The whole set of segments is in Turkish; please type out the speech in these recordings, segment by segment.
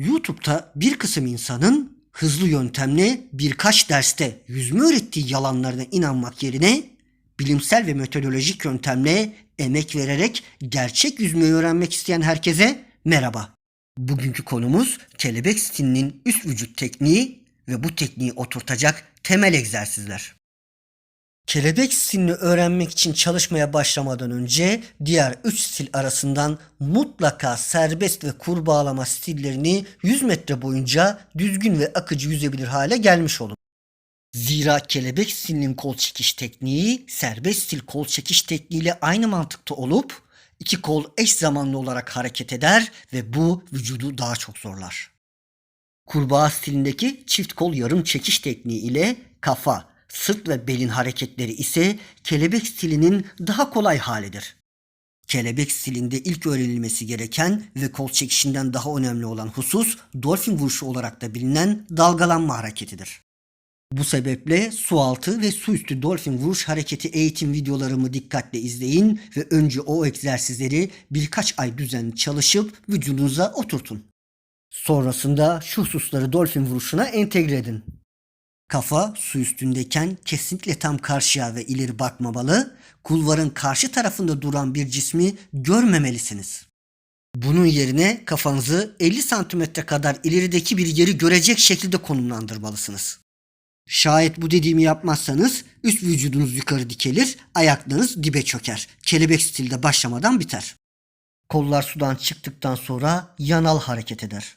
YouTube'da bir kısım insanın hızlı yöntemle birkaç derste yüzme öğrettiği yalanlarına inanmak yerine bilimsel ve metodolojik yöntemle emek vererek gerçek yüzmeyi öğrenmek isteyen herkese merhaba. Bugünkü konumuz kelebek stilinin üst vücut tekniği ve bu tekniği oturtacak temel egzersizler. Kelebek stilini öğrenmek için çalışmaya başlamadan önce diğer 3 stil arasından mutlaka serbest ve kur bağlama stillerini 100 metre boyunca düzgün ve akıcı yüzebilir hale gelmiş olun. Zira kelebek stilinin kol çekiş tekniği serbest stil kol çekiş tekniğiyle aynı mantıkta olup iki kol eş zamanlı olarak hareket eder ve bu vücudu daha çok zorlar. Kurbağa stilindeki çift kol yarım çekiş tekniği ile kafa, sırt ve belin hareketleri ise kelebek stilinin daha kolay halidir. Kelebek stilinde ilk öğrenilmesi gereken ve kol çekişinden daha önemli olan husus dolfin vuruşu olarak da bilinen dalgalanma hareketidir. Bu sebeple su altı ve su üstü dolfin vuruş hareketi eğitim videolarımı dikkatle izleyin ve önce o egzersizleri birkaç ay düzenli çalışıp vücudunuza oturtun. Sonrasında şu hususları dolfin vuruşuna entegre edin. Kafa su üstündeyken kesinlikle tam karşıya ve ileri bakmamalı, kulvarın karşı tarafında duran bir cismi görmemelisiniz. Bunun yerine kafanızı 50 santimetre kadar ilerideki bir yeri görecek şekilde konumlandırmalısınız. Şayet bu dediğimi yapmazsanız üst vücudunuz yukarı dikelir, ayaklarınız dibe çöker. Kelebek stilde başlamadan biter. Kollar sudan çıktıktan sonra yanal hareket eder.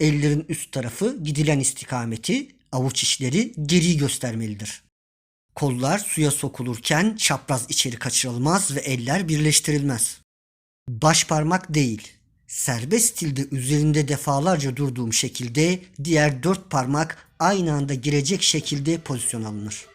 Ellerin üst tarafı gidilen istikameti, avuç içleri geriyi göstermelidir. Kollar suya sokulurken çapraz içeri kaçırılmaz ve eller birleştirilmez. Baş parmak değil, serbest stilde üzerinde defalarca durduğum şekilde diğer dört parmak aynı anda girecek şekilde pozisyon alınır.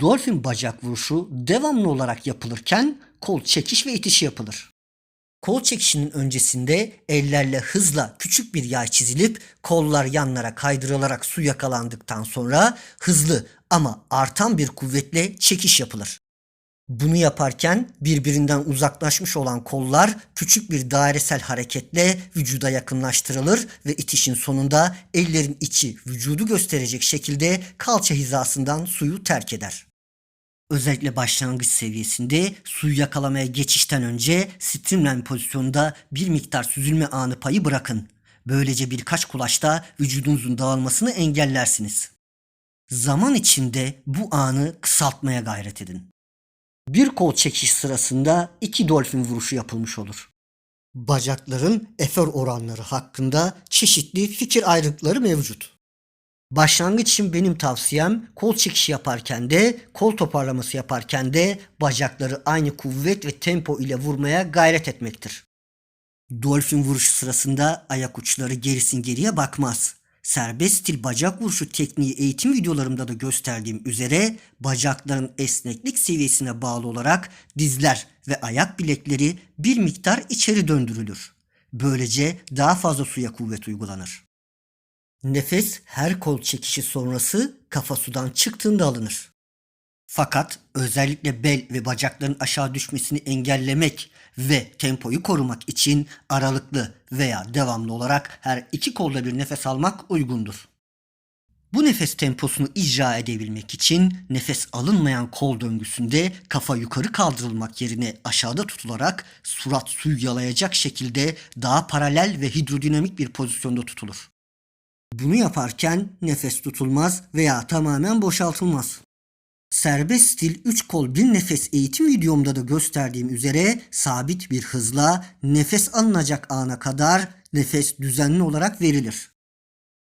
Dolphin bacak vuruşu devamlı olarak yapılırken kol çekiş ve itiş yapılır. Kol çekişinin öncesinde ellerle hızla küçük bir yay çizilip kollar yanlara kaydırılarak su yakalandıktan sonra hızlı ama artan bir kuvvetle çekiş yapılır. Bunu yaparken birbirinden uzaklaşmış olan kollar küçük bir dairesel hareketle vücuda yakınlaştırılır ve itişin sonunda ellerin içi vücudu gösterecek şekilde kalça hizasından suyu terk eder. Özellikle başlangıç seviyesinde suyu yakalamaya geçişten önce streamline pozisyonunda bir miktar süzülme anı payı bırakın. Böylece birkaç kulaçta vücudunuzun dağılmasını engellersiniz. Zaman içinde bu anı kısaltmaya gayret edin. Bir kol çekiş sırasında iki dolfin vuruşu yapılmış olur. Bacakların efor oranları hakkında çeşitli fikir ayrılıkları mevcut. Başlangıç için benim tavsiyem kol çekişi yaparken de kol toparlaması yaparken de bacakları aynı kuvvet ve tempo ile vurmaya gayret etmektir. Dolphin vuruşu sırasında ayak uçları gerisin geriye bakmaz. Serbest stil bacak vuruşu tekniği eğitim videolarımda da gösterdiğim üzere bacakların esneklik seviyesine bağlı olarak dizler ve ayak bilekleri bir miktar içeri döndürülür. Böylece daha fazla suya kuvvet uygulanır. Nefes her kol çekişi sonrası kafa sudan çıktığında alınır. Fakat özellikle bel ve bacakların aşağı düşmesini engellemek ve tempoyu korumak için aralıklı veya devamlı olarak her iki kolda bir nefes almak uygundur. Bu nefes temposunu icra edebilmek için nefes alınmayan kol döngüsünde kafa yukarı kaldırılmak yerine aşağıda tutularak surat suyu yalayacak şekilde daha paralel ve hidrodinamik bir pozisyonda tutulur. Bunu yaparken nefes tutulmaz veya tamamen boşaltılmaz. Serbest stil 3 kol 1 nefes eğitim videomda da gösterdiğim üzere sabit bir hızla nefes alınacak ana kadar nefes düzenli olarak verilir.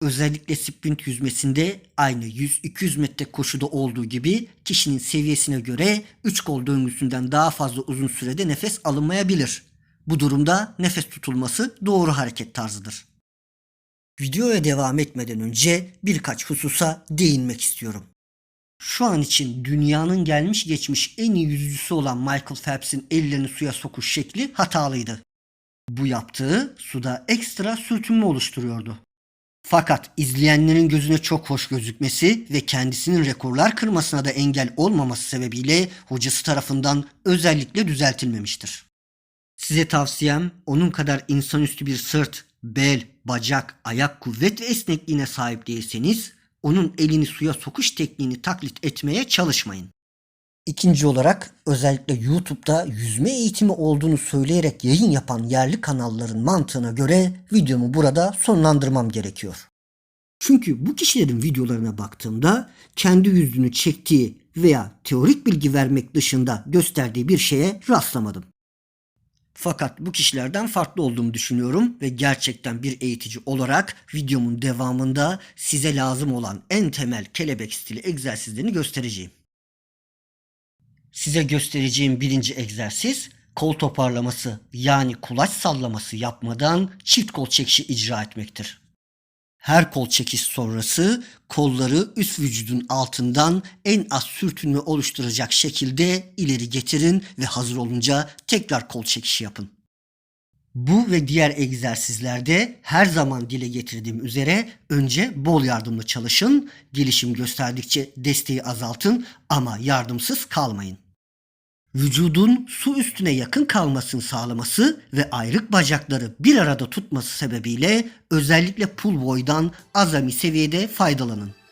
Özellikle sprint yüzmesinde aynı 100-200 metre koşuda olduğu gibi kişinin seviyesine göre 3 kol döngüsünden daha fazla uzun sürede nefes alınmayabilir. Bu durumda nefes tutulması doğru hareket tarzıdır. Videoya devam etmeden önce birkaç hususa değinmek istiyorum. Şu an için dünyanın gelmiş geçmiş en iyi yüzücüsü olan Michael Phelps'in ellerini suya sokuş şekli hatalıydı. Bu yaptığı suda ekstra sürtünme oluşturuyordu. Fakat izleyenlerin gözüne çok hoş gözükmesi ve kendisinin rekorlar kırmasına da engel olmaması sebebiyle hocası tarafından özellikle düzeltilmemiştir. Size tavsiyem onun kadar insanüstü bir sırt, bel, bacak, ayak kuvvet ve esnekliğine sahip değilseniz onun elini suya sokuş tekniğini taklit etmeye çalışmayın. İkinci olarak özellikle YouTube'da yüzme eğitimi olduğunu söyleyerek yayın yapan yerli kanalların mantığına göre videomu burada sonlandırmam gerekiyor. Çünkü bu kişilerin videolarına baktığımda kendi yüzünü çektiği veya teorik bilgi vermek dışında gösterdiği bir şeye rastlamadım. Fakat bu kişilerden farklı olduğumu düşünüyorum ve gerçekten bir eğitici olarak videomun devamında size lazım olan en temel kelebek stili egzersizlerini göstereceğim. Size göstereceğim birinci egzersiz kol toparlaması yani kulaç sallaması yapmadan çift kol çekişi icra etmektir. Her kol çekiş sonrası kolları üst vücudun altından en az sürtünme oluşturacak şekilde ileri getirin ve hazır olunca tekrar kol çekişi yapın. Bu ve diğer egzersizlerde her zaman dile getirdiğim üzere önce bol yardımlı çalışın, gelişim gösterdikçe desteği azaltın ama yardımsız kalmayın. Vücudun su üstüne yakın kalmasını sağlaması ve ayrık bacakları bir arada tutması sebebiyle özellikle pull boy'dan azami seviyede faydalanın.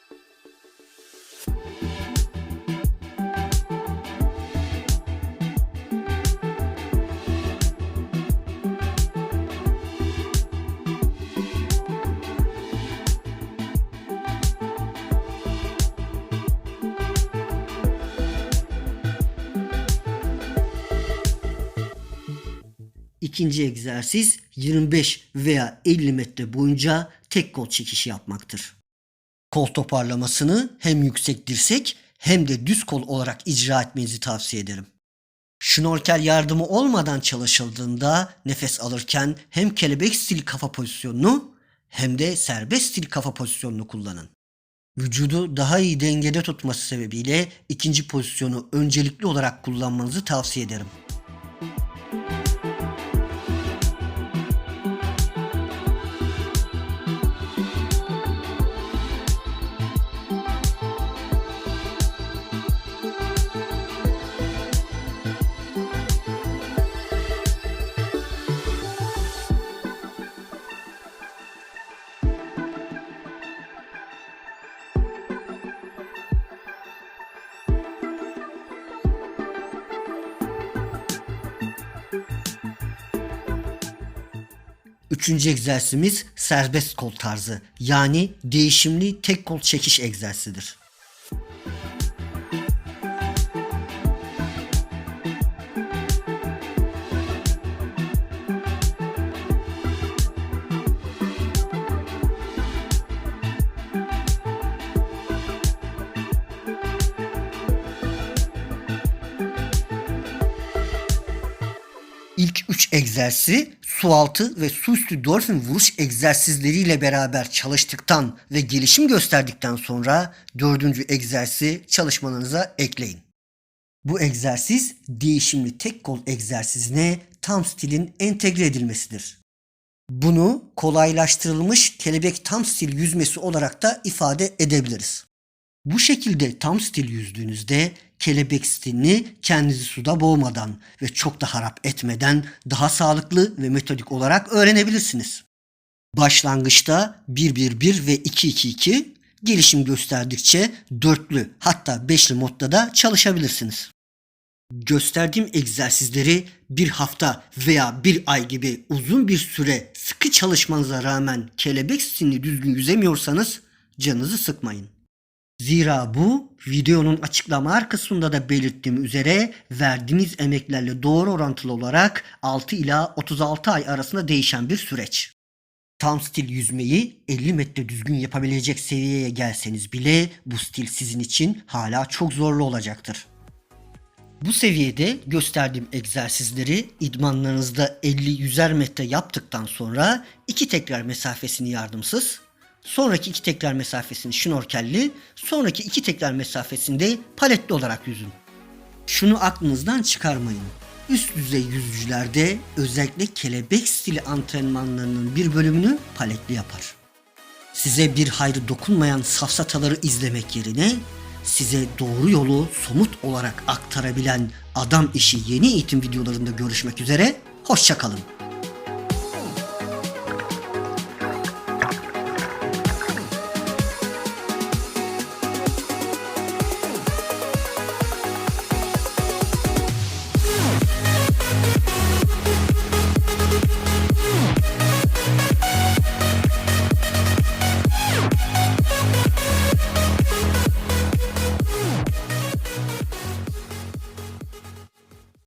İkinci egzersiz 25 veya 50 metre boyunca tek kol çekişi yapmaktır. Kol toparlamasını hem yüksek dirsek hem de düz kol olarak icra etmenizi tavsiye ederim. Şnorkel yardımı olmadan çalışıldığında nefes alırken hem kelebek stil kafa pozisyonunu hem de serbest stil kafa pozisyonunu kullanın. Vücudu daha iyi dengede tutması sebebiyle ikinci pozisyonu öncelikli olarak kullanmanızı tavsiye ederim. Üçüncü egzersizimiz serbest kol tarzı yani değişimli tek kol çekiş egzersizidir. 3 egzersizi su altı ve su üstü dolphin vuruş egzersizleriyle beraber çalıştıktan ve gelişim gösterdikten sonra dördüncü egzersizi çalışmalarınıza ekleyin. Bu egzersiz değişimli tek kol egzersizine tam stilin entegre edilmesidir. Bunu kolaylaştırılmış kelebek tam stil yüzmesi olarak da ifade edebiliriz. Bu şekilde tam stil yüzdüğünüzde kelebek stilini kendinizi suda boğmadan ve çok da harap etmeden daha sağlıklı ve metodik olarak öğrenebilirsiniz. Başlangıçta 1-1-1 ve 2-2-2 gelişim gösterdikçe dörtlü hatta beşli modda da çalışabilirsiniz. Gösterdiğim egzersizleri bir hafta veya bir ay gibi uzun bir süre sıkı çalışmanıza rağmen kelebek stilini düzgün yüzemiyorsanız canınızı sıkmayın. Zira bu videonun açıklama kısmında da belirttiğim üzere verdiğiniz emeklerle doğru orantılı olarak 6 ila 36 ay arasında değişen bir süreç. Tam stil yüzmeyi 50 metre düzgün yapabilecek seviyeye gelseniz bile bu stil sizin için hala çok zorlu olacaktır. Bu seviyede gösterdiğim egzersizleri idmanlarınızda 50-100'er metre yaptıktan sonra iki tekrar mesafesini yardımsız, sonraki iki tekrar mesafesini şnorkelli, sonraki iki tekrar mesafesinde paletli olarak yüzün. Şunu aklınızdan çıkarmayın. üst düzey yüzücülerde özellikle kelebek stili antrenmanlarının bir bölümünü paletli yapar. Size bir hayrı dokunmayan safsataları izlemek yerine size doğru yolu somut olarak aktarabilen adam işi yeni eğitim videolarında görüşmek üzere. Hoşçakalın.